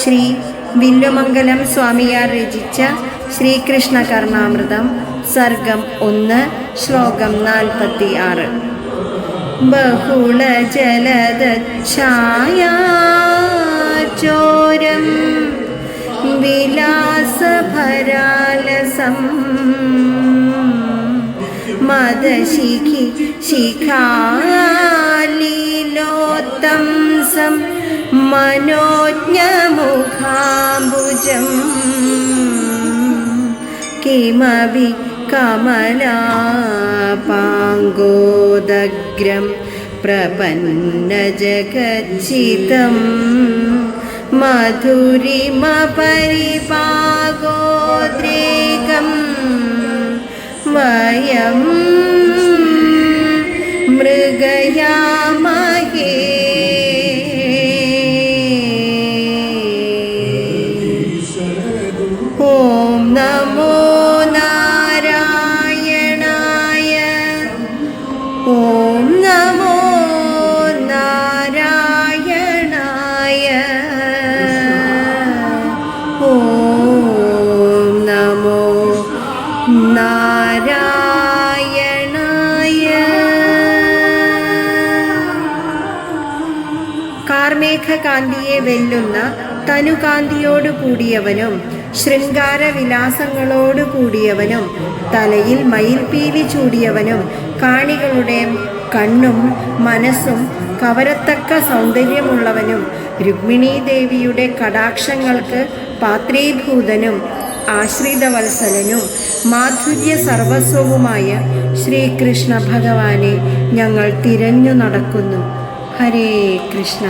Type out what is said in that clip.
ശ്രീ വില്ലുമംഗലം സ്വാമിയാർ രചിച്ച ശ്രീകൃഷ്ണ കർണാമൃതം സർഗം ഒന്ന് ശ്ലോകം നാൽപ്പത്തി ആറ് ബഹുള ജലദച്ഛായാചോരം വിലാസഭരാലസം. മദശിഖി ശിഖാലീലോത്തംസം മനോജ്ഞമുഖാംബുജം. കിമപി കമലാപാങ്കോദഗ്രം പ്രപന്നജഗച്ചിതം. മധുരിമപരിപാഗോദ്രേകം വയം നാരായണായ. കാർമേഘകാന്തിയെ വെല്ലുന്ന തനുകാന്തിയോടു കൂടിയവനും ശൃംഗാര വിലാസങ്ങളോടു കൂടിയവനും തലയിൽ മയിൽപീലി ചൂടിയവനും കാണികളുടെ കണ്ണും മനസ്സും കവരത്തക്ക സൗന്ദര്യമുള്ളവനും രുക്മിണീദേവിയുടെ കടാക്ഷങ്ങൾക്ക് പാത്രീഭൂതനും ആശ്രിതവത്സലനും മാധുര്യ സർവസ്വവുമായ ശ്രീകൃഷ്ണ ഭഗവാനെ ഞങ്ങൾ തിരഞ്ഞു നടക്കുന്നു. ഹരേ കൃഷ്ണ.